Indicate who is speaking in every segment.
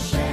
Speaker 1: shame.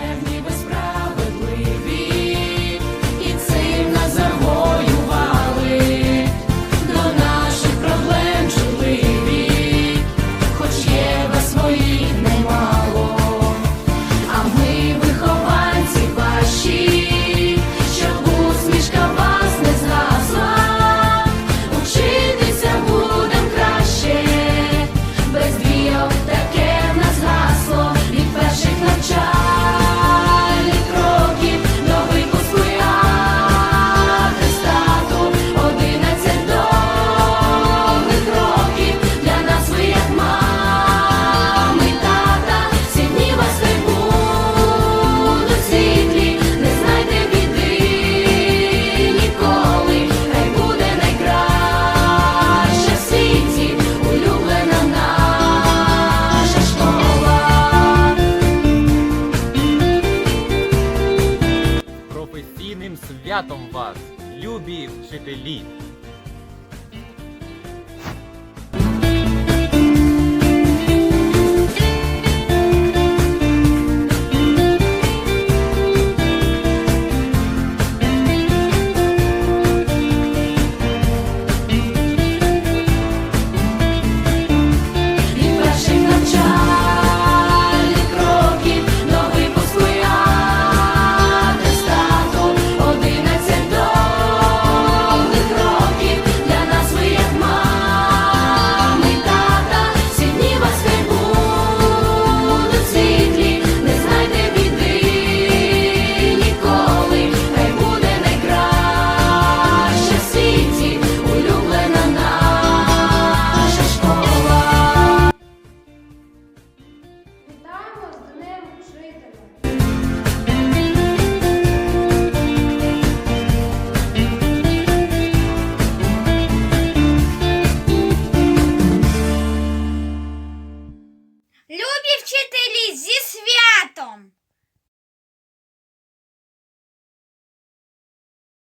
Speaker 1: Святом вас, любі вчителі!